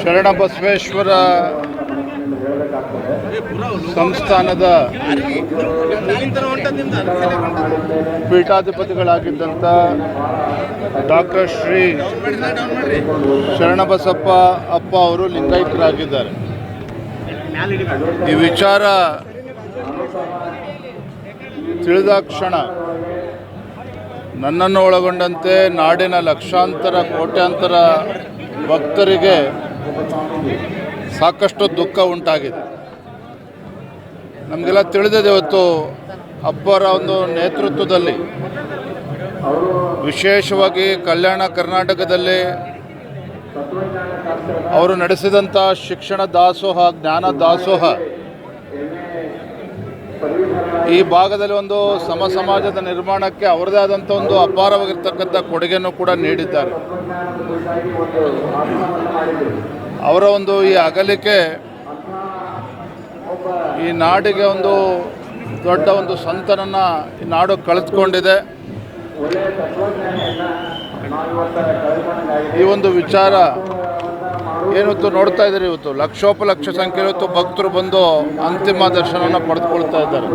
ಶರಣಬಸವೇಶ್ವರ ಸಂಸ್ಥಾನದ ಪೀಠಾಧಿಪತಿಗಳಾಗಿದ್ದಂಥ ಡಾಕ್ಟರ್ ಶ್ರೀ ಶರಣಬಸಪ್ಪ ಅಪ್ಪ ಅವರು ಲಿಂಗಾಯತರಾಗಿದ್ದಾರೆ. ಈ ವಿಚಾರ ತಿಳಿದ ಕ್ಷಣ ನನ್ನನ್ನು ಒಳಗೊಂಡಂತೆ ನಾಡಿನ ಲಕ್ಷಾಂತರ, ಕೋಟ್ಯಾಂತರ ಭಕ್ತರಿಗೆ ಸಾಕಷ್ಟು ದುಃಖ ಉಂಟಾಗಿದೆ. ನಮಗೆಲ್ಲ ತಿಳಿದಿದೆ ಇವತ್ತು ಅಪ್ಪರ ಒಂದು ನೇತೃತ್ವದಲ್ಲಿ ವಿಶೇಷವಾಗಿ ಕಲ್ಯಾಣ ಕರ್ನಾಟಕದಲ್ಲಿ ಅವರು ನಡೆಸಿದಂಥ ಶಿಕ್ಷಣ ದಾಸೋಹ, ಜ್ಞಾನ ದಾಸೋಹ ಈ ಭಾಗದಲ್ಲಿ ಒಂದು ಸಮ ಸಮಾಜದ ನಿರ್ಮಾಣಕ್ಕೆ ಅವರದೇ ಆದಂಥ ಒಂದು ಅಪಾರವಾಗಿರ್ತಕ್ಕಂಥ ಕೊಡುಗೆಯನ್ನು ಕೂಡ ನೀಡಿದ್ದಾರೆ. ಅವರ ಒಂದು ಈ ಅಗಲಿಕೆ ಈ ನಾಡಿಗೆ ಒಂದು ದೊಡ್ಡ ಒಂದು ಸಂತನನ್ನು ಈ ನಾಡು ಕಳೆದುಕೊಂಡಿದೆ. ಈ ಒಂದು ವಿಚಾರ ಏನಿವತ್ತು ನೋಡ್ತಾ ಇದ್ದಾರೆ ಇವತ್ತು? ಲಕ್ಷೋಪಲಕ್ಷ ಸಂಖ್ಯೆ ಇವತ್ತು ಭಕ್ತರು ಬಂದು ಅಂತಿಮ ದರ್ಶನವನ್ನು ಪಡೆದುಕೊಳ್ತಾ ಇದ್ದಾರೆ.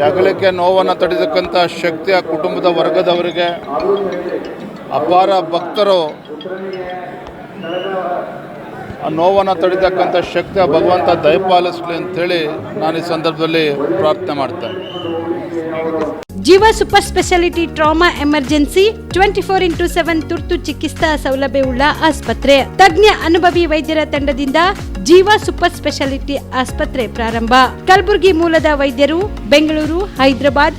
ಹೆಗಲಿಕೆ ನೋವನ್ನು ತಡೆದಕ್ಕಂಥ ಶಕ್ತಿ ಆ ಕುಟುಂಬದ ವರ್ಗದವರಿಗೆ, ಅಪಾರ ಭಕ್ತರು ಆ ನೋವನ್ನು ತಡಿತಕ್ಕಂಥ ಶಕ್ತಿ ಆ ಭಗವಂತ ದಯಪಾಲಿಸಲಿ ಅಂತೇಳಿ ನಾನು ಈ ಸಂದರ್ಭದಲ್ಲಿ ಪ್ರಾರ್ಥನೆ ಮಾಡ್ತೇನೆ. Jeeva super specialty trauma emergency twenty four into seven ತುರ್ತು ಚಿಕಿತ್ಸಾ ಸೌಲಭ್ಯವುಳ್ಳ ಆಸ್ಪತ್ರೆ. ತಜ್ಞ ಅನುಭವಿ ವೈದ್ಯರ ತಂಡದಿಂದ ಜೀವ ಸೂಪರ್ ಸ್ಪೆಷಾಲಿಟಿ ಆಸ್ಪತ್ರೆ ಪ್ರಾರಂಭ. ಕಲಬುರಗಿ ಮೂಲದ ವೈದ್ಯರು, ಬೆಂಗಳೂರು, ಹೈದರಾಬಾದ್